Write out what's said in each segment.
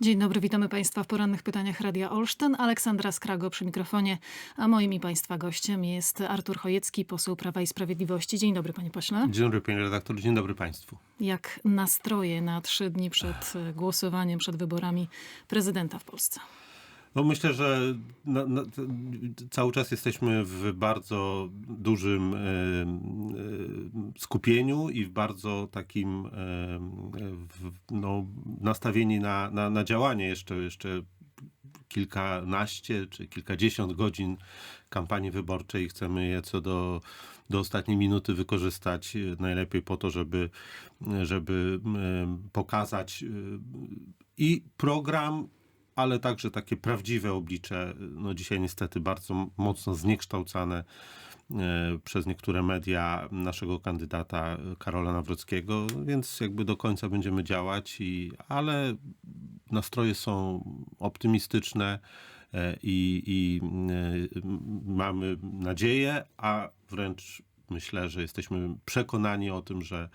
Dzień dobry, witamy Państwa w porannych pytaniach Radia Olsztyn. Aleksandra Skrago przy mikrofonie, a moim i Państwa gościem jest Artur Chojecki, poseł Prawa i Sprawiedliwości. Dzień dobry, Panie Pośle. Dzień dobry, panie redaktor, dzień dobry państwu. Jak nastroje na trzy dni przed głosowaniem, przed wyborami prezydenta w Polsce? No myślę, że na, na, cały czas jesteśmy w bardzo dużym skupieniu i w bardzo takim w, no, nastawieni na, na, na działanie jeszcze, jeszcze kilkanaście czy kilkadziesiąt godzin kampanii wyborczej. Chcemy je co do, do ostatniej minuty wykorzystać e, najlepiej po to, żeby, żeby pokazać e, i program, ale także takie prawdziwe oblicze, no dzisiaj niestety bardzo mocno zniekształcane e, przez niektóre media naszego kandydata Karola Nawrockiego, więc jakby do końca będziemy działać, i, ale nastroje są optymistyczne e, i, i e, mamy nadzieję, a wręcz myślę, że jesteśmy przekonani o tym, że,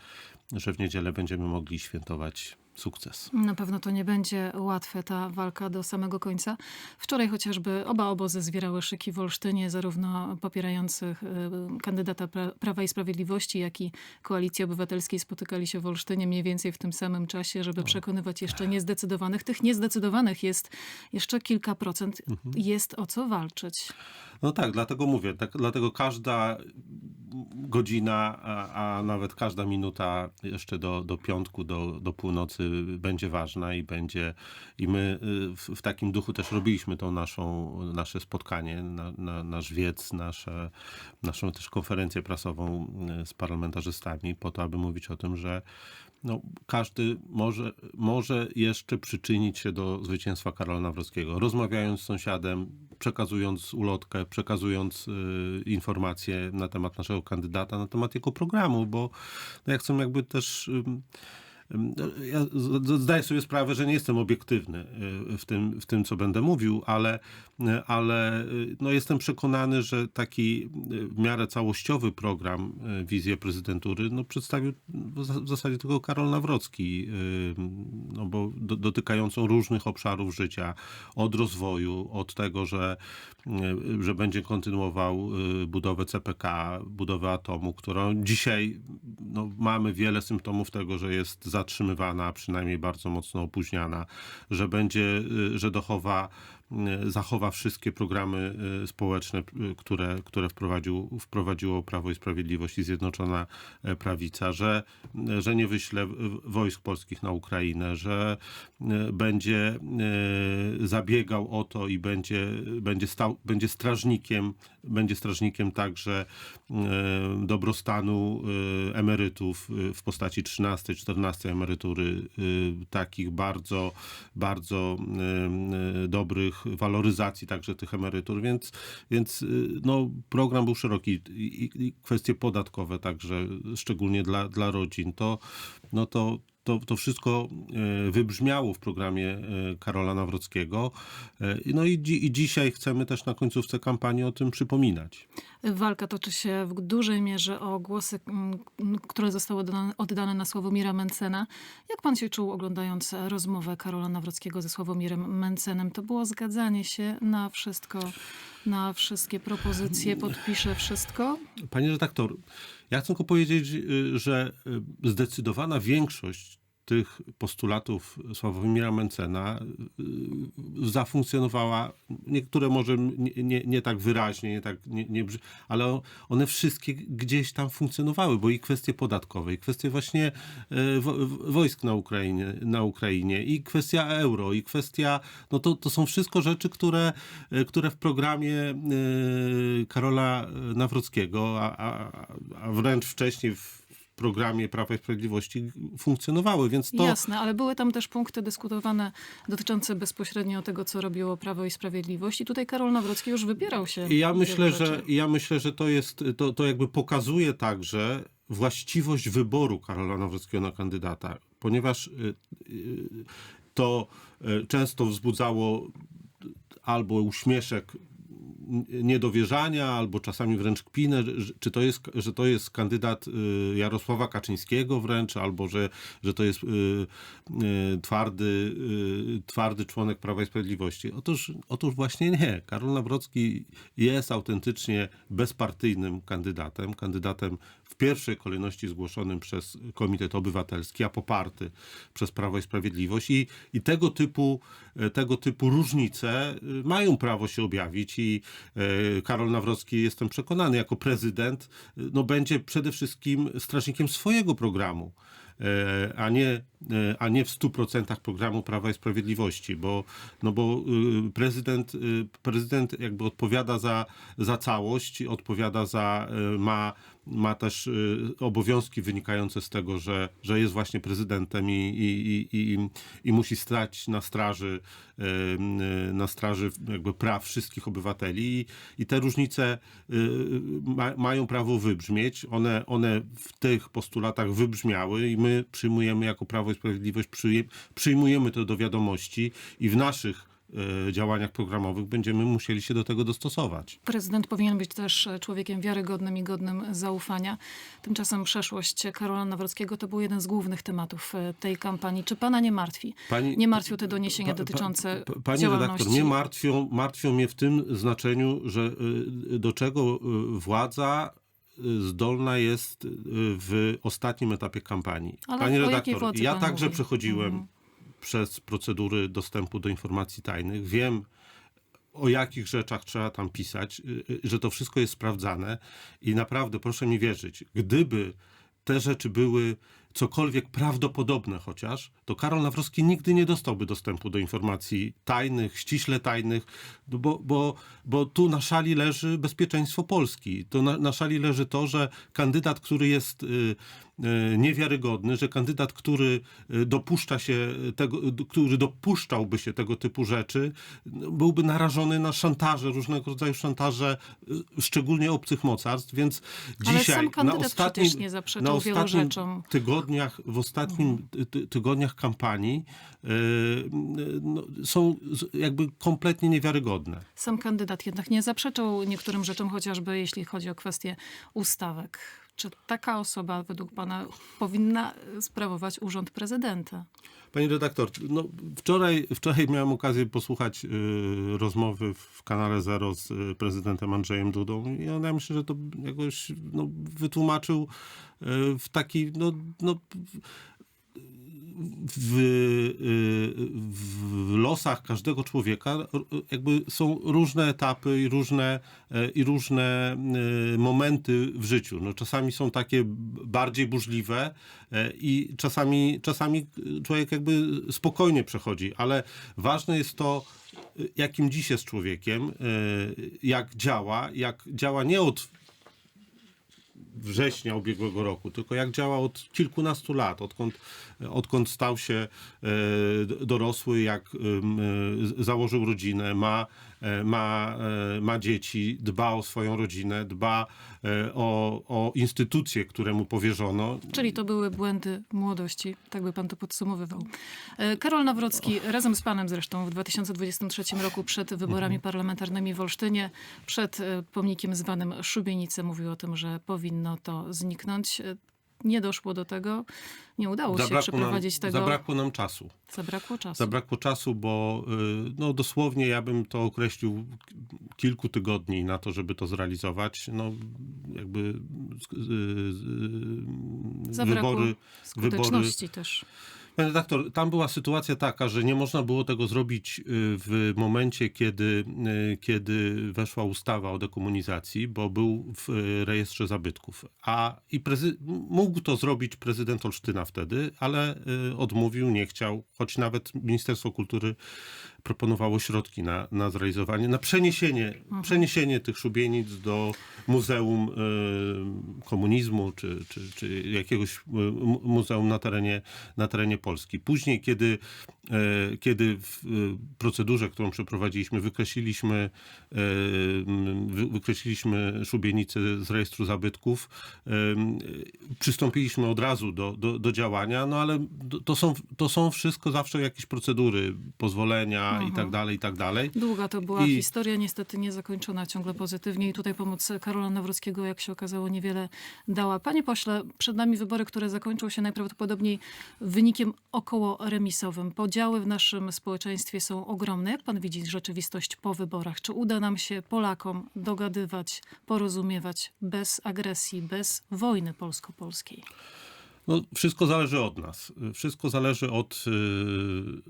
że w niedzielę będziemy mogli świętować sukces. Na pewno to nie będzie łatwe, ta walka do samego końca. Wczoraj chociażby oba obozy zwierały szyki w Olsztynie, zarówno popierających y, kandydata pra Prawa i Sprawiedliwości, jak i Koalicji Obywatelskiej spotykali się w Olsztynie mniej więcej w tym samym czasie, żeby przekonywać jeszcze niezdecydowanych. Tych niezdecydowanych jest jeszcze kilka procent. Jest o co walczyć. No tak, dlatego mówię, tak, dlatego każda godzina, a, a nawet każda minuta jeszcze do, do piątku, do, do północy będzie ważna i będzie i my y, w, w takim duchu też robiliśmy tą naszą, nasze spotkanie, na, na, nasz wiec, nasze, naszą też konferencję prasową y, z parlamentarzystami po to, aby mówić o tym, że no, każdy może, może jeszcze przyczynić się do zwycięstwa Karola Nawrockiego. Rozmawiając z sąsiadem, przekazując ulotkę, przekazując y, informacje na temat naszego kandydata, na temat jego programu, bo no, ja chcę jakby też... ym, ja z- z- zdaję sobie sprawę, że nie jestem obiektywny y, w tym, w tym co będę mówił, ale, y, ale no jestem przekonany, że taki w miarę całościowy program wizję prezydentury no przedstawił w za- zasadzie tylko Karol Nawrocki, no bo do, dotykającą różnych obszarów życia, od rozwoju, od tego, że, że będzie kontynuował budowę CPK, budowę atomu, którą dzisiaj no, mamy wiele symptomów tego, że jest zatrzymywana, przynajmniej bardzo mocno opóźniana, że będzie, y, że dochowa zachowa wszystkie programy y, społeczne, y, które, które wprowadził, wprowadziło Prawo i Sprawiedliwość i Zjednoczona e, Prawica, że, że nie wyśle wojsk polskich na Ukrainę, że będzie zabiegał o to i będzie, będzie, stał, będzie strażnikiem, będzie strażnikiem także dobrostanu emerytów w postaci 13, 14 emerytury, takich bardzo, bardzo dobrych waloryzacji także tych emerytur, więc, więc y, no, program był szeroki i, i, kwestie podatkowe także, szczególnie dla, dla rodzin, to, no to, to, to wszystko e, wybrzmiało w programie e, Karola Nawrockiego. E, No i, i dzisiaj chcemy też na końcówce kampanii o tym przypominać. Walka toczy się w dużej mierze o głosy, które zostały oddane na Sławomira Mencena. Jak pan się czuł oglądając rozmowę Karola Nawrockiego ze Sławomirem Mencenem? To było zgadzanie się na wszystko, na wszystkie propozycje, podpisze wszystko? Panie redaktor, ja chcę tylko powiedzieć, y, że y, zdecydowana większość tych postulatów Sławomira Mencena y, zafunkcjonowała, niektóre może nie, nie, nie tak wyraźnie, nie tak, nie, nie, ale one wszystkie gdzieś tam funkcjonowały, bo i kwestie podatkowe, i kwestie właśnie w- wojsk na Ukrainie, na Ukrainie, i kwestia euro, i kwestia, no to, to są wszystko rzeczy, które, y, które w programie y, Karola Nawrockiego, a, a, a wręcz wcześniej w programie Prawa i Sprawiedliwości funkcjonowały, więc to... Jasne, ale były tam też punkty dyskutowane dotyczące bezpośrednio tego, co robiło Prawo i Sprawiedliwość. I tutaj Karol Nawrocki już wypierał się. I ja myślę, że, ja myślę, że to jest, to, to jakby pokazuje także właściwość wyboru Karola Nawrockiego na kandydata, ponieważ y, y, to y, często wzbudzało albo uśmieszek niedowierzania albo czasami wręcz kpinę, czy to jest, że to jest kandydat y, Jarosława Kaczyńskiego wręcz, albo że, że to jest y, y, twardy, twardy członek Prawa i Sprawiedliwości. Otóż, otóż właśnie nie. Karol Nawrocki jest autentycznie bezpartyjnym kandydatem, kandydatem w pierwszej kolejności zgłoszonym przez Komitet Obywatelski, a poparty przez Prawo i Sprawiedliwość i, i tego typu tego typu różnice mają prawo się objawić i Karol Nawrocki, jestem przekonany, jako prezydent, y, no, będzie przede wszystkim strażnikiem swojego programu e, a nie, e, a nie w 100% programu Prawa i Sprawiedliwości, bo, no bo y, prezydent, y, prezydent jakby odpowiada za, za całość, odpowiada za, y, ma, ma też obowiązki wynikające z tego, że, że jest właśnie prezydentem i, i, i, i, i musi stać na straży, na straży jakby praw wszystkich obywateli i, i te różnice ma, mają prawo wybrzmieć. One, one w tych postulatach wybrzmiały i my przyjmujemy jako Prawo i Sprawiedliwość, przyj, przyjmujemy to do wiadomości i w naszych y, działaniach programowych będziemy musieli się do tego dostosować. Prezydent powinien być też e, człowiekiem wiarygodnym i godnym zaufania. Tymczasem przeszłość Karola Nawrockiego to był jeden z głównych tematów e, tej kampanii. Czy pana nie martwi? Pani- nie martwią te doniesienia Pa- pa- dotyczące pa- Pani działalności? redaktor, mnie martwią, martwią mnie w tym znaczeniu, że y, do czego władza zdolna jest y, w ostatnim etapie kampanii. Ale Pani redaktor, ja także mówi? przechodziłem Mhm. przez procedury dostępu do informacji tajnych. Wiem, o jakich rzeczach trzeba tam pisać, y, y, że to wszystko jest sprawdzane i naprawdę proszę mi wierzyć, gdyby te rzeczy były cokolwiek prawdopodobne chociaż, to Karol Nawrocki nigdy nie dostałby dostępu do informacji tajnych, ściśle tajnych, bo, bo, bo tu na szali leży bezpieczeństwo Polski. To na, na szali leży to, że kandydat, który jest y, y, niewiarygodny, że kandydat, który y, dopuszcza się tego, który dopuszczałby się tego typu rzeczy, no, byłby narażony na szantaże, różnego rodzaju szantaże, y, szczególnie obcych mocarstw, więc Ale dzisiaj na ostatnim, na wielu ostatnim rzeczom. tygodniach, w ostatnim ty, tygodniach kampanii no, są jakby kompletnie niewiarygodne. Sam kandydat jednak nie zaprzeczał niektórym rzeczom, chociażby jeśli chodzi o kwestię ustawek. Czy taka osoba według pana powinna sprawować urząd prezydenta? Pani redaktor, no wczoraj, wczoraj miałem okazję posłuchać y, rozmowy w kanale Zero z y, prezydentem Andrzejem Dudą i on ja myślę, że to jakoś no, wytłumaczył y, w taki, no, no w, w losach każdego człowieka jakby są różne etapy i różne, e, i różne y, momenty w życiu. No, czasami są takie bardziej burzliwe e, i czasami, czasami człowiek jakby spokojnie przechodzi, ale ważne jest to, jakim dziś jest człowiekiem, jak działa, jak działa nie od września ubiegłego roku, tylko jak działa od kilkunastu lat, odkąd, odkąd stał się e, dorosły, jak e, założył rodzinę, ma, e, ma, ma dzieci, dba o swoją rodzinę, dba o, o instytucje, które mu powierzono. Czyli to były błędy młodości, tak by pan to podsumowywał. Karol Nawrocki, razem z panem zresztą w 2023 roku przed wyborami parlamentarnymi w Olsztynie, przed pomnikiem zwanym Szubienice mówił o tym, że powinno to zniknąć. Nie doszło do tego, nie udało się Zabrakło nam, przeprowadzić tego. zabrakło nam czasu. Zabrakło czasu. Zabrakło czasu, bo y, no, dosłownie ja bym to określił kilku tygodni na to, żeby to zrealizować. No, jakby y, y, Zabrakło wybory, wybory skuteczności też. Panie redaktor, tam była sytuacja taka, że nie można było tego zrobić y, w momencie, kiedy, y, kiedy weszła ustawa o dekomunizacji, bo był w y, rejestrze zabytków. A i prezy- mógł to zrobić prezydent Olsztyna wtedy, ale odmówił, nie chciał, choć nawet Ministerstwo Kultury proponowało środki na, na zrealizowanie, na przeniesienie, przeniesienie tych szubienic do Muzeum y, Komunizmu czy, czy, czy jakiegoś y, mu- muzeum na terenie, na terenie Polski. Później, kiedy, e, kiedy w y, procedurze, którą przeprowadziliśmy, wykreśliliśmy, e, wy- wykreśliliśmy szubienicę z rejestru zabytków, e, przystąpiliśmy od razu do, do, do działania, no ale to są, to są wszystko zawsze jakieś procedury, pozwolenia, i tak dalej, i tak dalej. Długa to była I- historia, niestety niezakończona ciągle pozytywnie i tutaj pomoc Karola Nawrockiego, jak się okazało, niewiele dała. Panie pośle, przed nami wybory, które zakończą się najprawdopodobniej wynikiem około remisowym. Podziały w naszym społeczeństwie są ogromne. Jak pan widzi rzeczywistość po wyborach? Czy uda nam się Polakom dogadywać, porozumiewać bez agresji, bez wojny polsko-polskiej? No, wszystko zależy od nas. Wszystko zależy od, yy,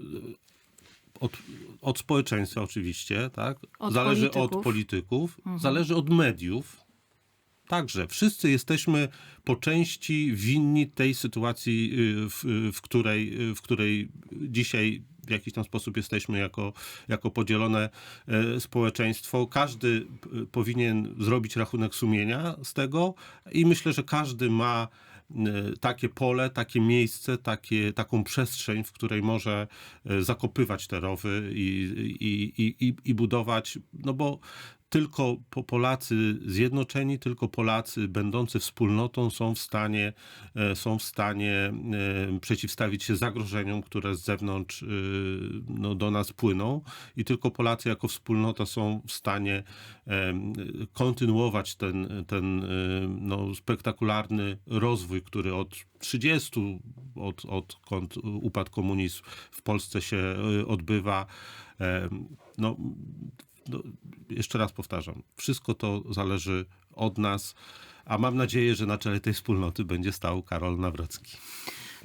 od, od społeczeństwa oczywiście, tak? Od zależy polityków. od polityków, zależy od mediów. Także wszyscy jesteśmy po części winni tej sytuacji, yy, w, w, której, yy, w której dzisiaj w jakiś tam sposób jesteśmy jako, jako podzielone e, społeczeństwo. Każdy p- powinien zrobić rachunek sumienia z tego i myślę, że każdy ma takie pole, takie miejsce, takie, taką przestrzeń, w której może e, zakopywać te rowy i, i, i, i, i budować, no bo tylko po- Polacy zjednoczeni, tylko Polacy będący wspólnotą są w stanie, e, są w stanie e, przeciwstawić się zagrożeniom, które z zewnątrz e, no, do nas płyną i tylko Polacy jako wspólnota są w stanie kontynuować ten, ten no, spektakularny rozwój, który od 30, od, odkąd upadł komunizm w Polsce się odbywa. No, no, jeszcze raz powtarzam, wszystko to zależy od nas, a mam nadzieję, że na czele tej wspólnoty będzie stał Karol Nawrocki.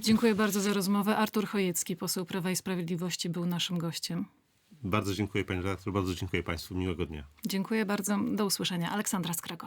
Dziękuję bardzo za rozmowę. Artur Chojecki, poseł Prawa i Sprawiedliwości, był naszym gościem. Bardzo dziękuję pani redaktor, bardzo dziękuję państwu, miłego dnia. Dziękuję bardzo. Do usłyszenia. Aleksandra Skrego.